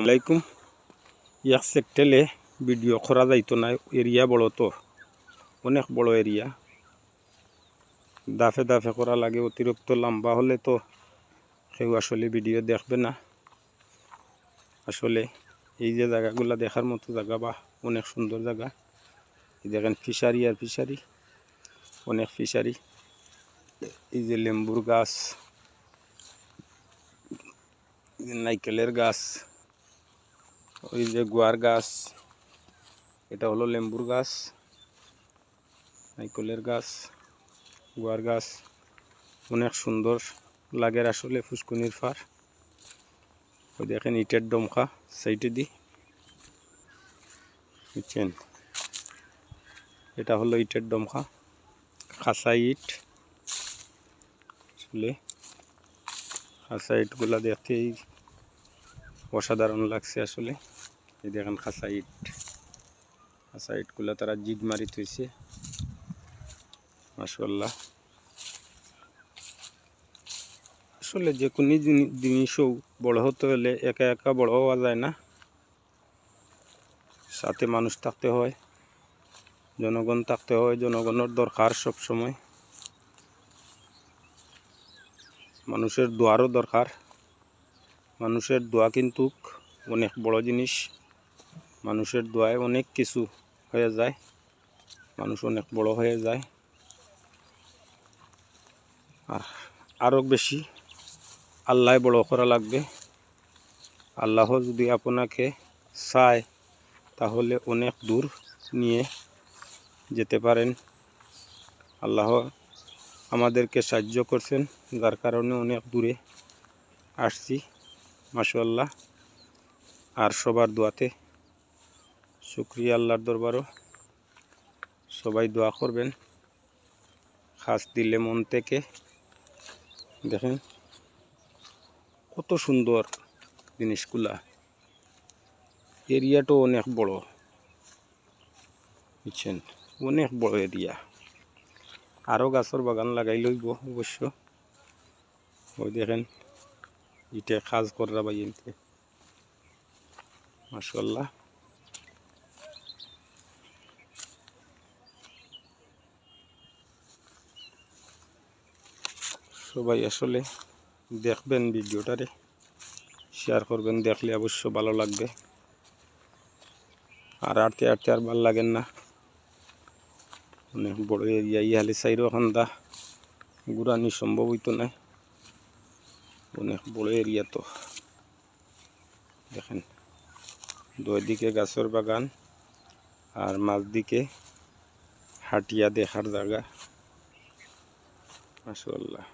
আসসালামাইকুম এক সেক্টেলে ভিডিও করা যাইতো না এরিয়া বড় তো। অনেক বড় এরিয়া দাফে দাফে করা লাগে অতিরিক্ত লম্বা হলে তো কেউ আসলে ভিডিও দেখবে না। আসলে এই যে জায়গাগুলো দেখার মতো জায়গা বা অনেক সুন্দর জায়গা। দেখেন ফিশারি আর ফিশারি, অনেক ফিশারি। এই যে লেম্বুর গাছ নাইকেলের গাছ। ওই যে গুয়ার গাছ, এটা হলো লেম্বুর গাছ, নাইকলের গাছ, গুয়ার গাছ, অনেক সুন্দর লাগের আসলে ফুসকুনির ফার। ওই দেখেন ইটের ডমকা, সাইডে দি। বুঝছেন? এটা হলো ইটের ডমকা, খাসা ইট। আসলে খাসা ইটগুলা দেখতেই অসাধারণ লাগছে আসলে। এই দেখেন খাসা ইট খাসা ইটগুলা তারা জিগ মারি থইছে মাসাল্লাহ আসলে যে কোনো জিনিসও বড় হতে হলে একা একা বড় হওয়া যায় না। সাথে মানুষ থাকতে হয়, জনগণ থাকতে হয়, জনগণের দরকার সব সময় মানুষের দোয়ারও দরকার। মানুষের দোয়া কিন্তু অনেক বড় জিনিস। মানুষের দোয়ায় অনেক কিছু হয়ে যায়। মানুষ অনেক বড় হয়ে যায়। আর আরও বেশি, আল্লাহ বড় করা লাগবে। আল্লাহ যদি আপনাকে চায়, তাহলে অনেক দূর নিয়ে যেতে পারেন। আল্লাহ আমাদেরকে সাহায্য করছেন, যার কারণে অনেক দূরে আসছি। মাসাল্লাহ আর সবার দোয়াতে শুক্রিয়া আল্লাহর দরবারও। সবাই দোয়া করবেন। খাস দিলে মন থেকে। দেখেন কত সুন্দর জিনিসগুলা। এরিয়াটাও অনেক বড়। বুঝছেন? অনেক বড় এরিয়া। আরও গাছের বাগান লাগাই লইব অবশ্য। ওই দেখেন ইটে কাজ করা বাইনতে মাসাল্লাহ সবাই আসলে দেখবেন ভিডিওটারে শেয়ার করবেন, দেখলে অবশ্য ভালো লাগবে। আর আটতে আটতে আর ভালো লাগেন না। অনেক বড় এরিয়া, ইহালে সাইরও খান্দা ঘুরানি সম্ভব হইতো না। অনেক বড় এরিয়া তো। দেখেন দুই দিকে গাছের বাগান আর মাঝ দিকে হাটিয়া দেখার জায়গা। মাসাল্লাহ